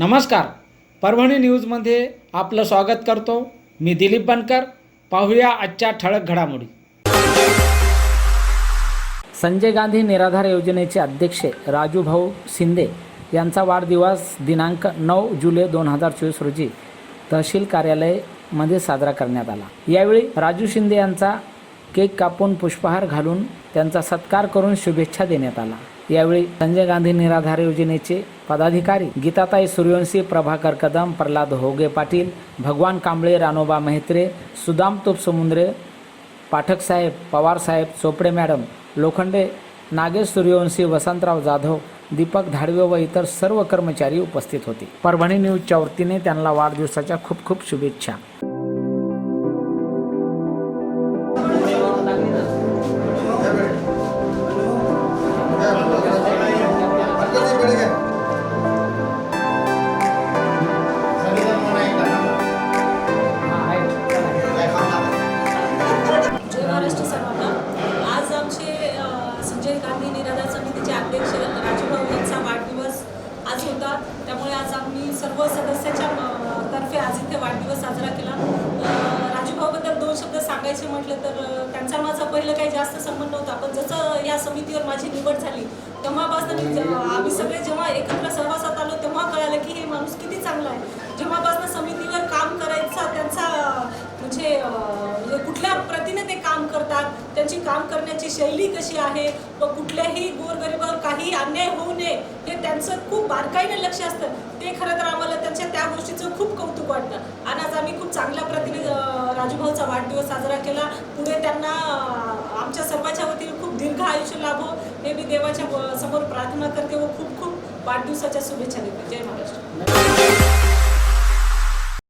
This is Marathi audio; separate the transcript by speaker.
Speaker 1: नमस्कार. परभणी न्यूजमध्ये आपलं स्वागत करतो. मी दिलीप बनकर. पाहूया आजच्या ठळक घडामोडी. संजय गांधी निराधार योजनेचे अध्यक्ष राजूभाऊ शिंदे यांचा वाढदिवस दिनांक नऊ जुलै दोन हजार चोवीस रोजी तहसील कार्यालयामध्ये साजरा करण्यात आला. यावेळी राजू शिंदे यांचा केक कापून पुष्पहार घालून त्यांचा सत्कार करून शुभेच्छा देण्यात आला. यावेळी संजय गांधी निराधार योजनेचे पदाधिकारी गीताताई सूर्यवंशी प्रभाकर कदम प्रल्हाद होगे पाटील भगवान कांबळे रानोबा मेहत्रे सुदाम तोप समुद्रे पाठक साहेब पवार साहेब चोपडे मॅडम लोखंडे नागेश सूर्यवंशी वसंतराव जाधव दीपक धाडवे व इतर सर्व कर्मचारी उपस्थित होते. परभणी न्यूजच्या वतीने त्यांना वाढदिवसाच्या खूप खूप शुभेच्छा.
Speaker 2: संजय गांधी निराधार समितीचे अध्यक्ष राजूभाऊ यांचा वाढदिवस आज होता. त्यामुळे आज आम्ही सर्व सदस्याच्या तर्फे आज इथे वाढदिवस साजरा केला. अ, राजूभाऊबद्दल दोन शब्द सांगायचे म्हटलं तर त्यांचा माझा पहिलं काही जास्त संबंध नव्हता पण जसं या समितीवर माझी निवड झाली तेव्हापासून आम्ही सगळे जेव्हा एकत्र सहवासात आलो तेव्हा कळालं की हे माणूस किती चांगला आहे जेव्हापासून समितीवर काम करायचा त्यांचा अ, म्हणजे अ, म्हणजे कुठल्या प्रतीने ते काम करतात त्यांची काम करण्याची शैली कशी आहे? व कुठल्याही गोरगरिबावर काही अन्याय होऊ नये हे त्यांचं खूप बारकाईने लक्ष असतं. ते खरं तर आम्हाला त्यांच्या त्या गोष्टीचं खूप कौतुक वाटतं. आणि आज आम्ही खूप चांगल्या प्रतीने राजूभाऊचा वाढदिवस साजरा केला. पुढे त्यांना आमच्या सर्वांच्या वतीने खूप दीर्घ आयुष्य लाभो. हे मी देवाच्या समोर प्रार्थना करते व खूप खूप वाढदिवसाच्या शुभेच्छा देते. जय महाराज